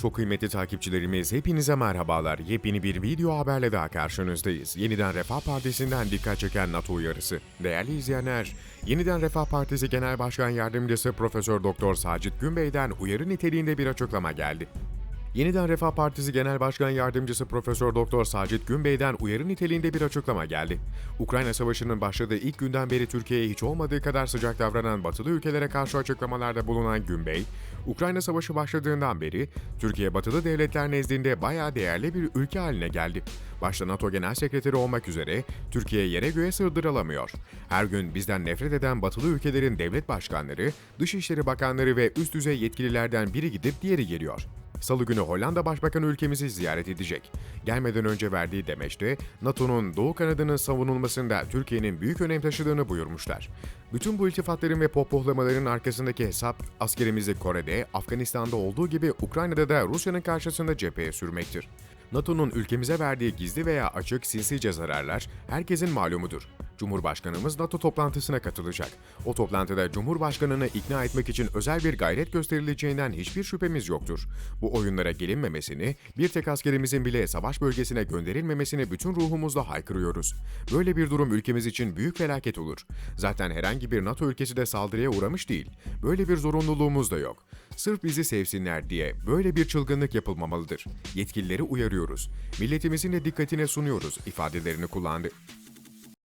Çok kıymetli takipçilerimiz hepinize merhabalar. Yepyeni bir video haberle daha karşınızdayız. Yeniden Refah Partisi'nden dikkat çeken NATO uyarısı. Değerli izleyenler, Yeniden Refah Partisi Genel Başkan Yardımcısı Profesör Doktor Sacit Günbey'den uyarı niteliğinde bir açıklama geldi. Yeniden Refah Partisi Genel Başkan Yardımcısı Profesör Doktor Sacit Günbey'den uyarı niteliğinde bir açıklama geldi. Ukrayna Savaşı'nın başladığı ilk günden beri Türkiye'ye hiç olmadığı kadar sıcak davranan batılı ülkelere karşı açıklamalarda bulunan Günbey, Ukrayna Savaşı başladığından beri Türkiye batılı devletler nezdinde bayağı değerli bir ülke haline geldi. Başta NATO Genel Sekreteri olmak üzere Türkiye yere göğe sığdırılamıyor. Her gün bizden nefret eden batılı ülkelerin devlet başkanları, dışişleri bakanları ve üst düzey yetkililerden biri gidip diğeri geliyor. Salı günü Hollanda Başbakanı ülkemizi ziyaret edecek. Gelmeden önce verdiği demeçte NATO'nun Doğu kanadının savunulmasında Türkiye'nin büyük önem taşıdığını buyurmuşlar. Bütün bu iltifatların ve pohpohlamaların arkasındaki hesap askerimizi Kore'de, Afganistan'da olduğu gibi Ukrayna'da da Rusya'nın karşısında cepheye sürmektir. NATO'nun ülkemize verdiği gizli veya açık sinsice zararlar herkesin malumudur. Cumhurbaşkanımız NATO toplantısına katılacak. O toplantıda Cumhurbaşkanını ikna etmek için özel bir gayret gösterileceğinden hiçbir şüphemiz yoktur. Bu oyunlara gelinmemesini, bir tek askerimizin bile savaş bölgesine gönderilmemesini bütün ruhumuzla haykırıyoruz. Böyle bir durum ülkemiz için büyük felaket olur. Zaten herhangi bir NATO ülkesi de saldırıya uğramış değil. Böyle bir zorunluluğumuz da yok. Sırf bizi sevsinler diye böyle bir çılgınlık yapılmamalıdır. Yetkilileri uyarıyoruz. Milletimizin de dikkatine sunuyoruz ifadelerini kullandı.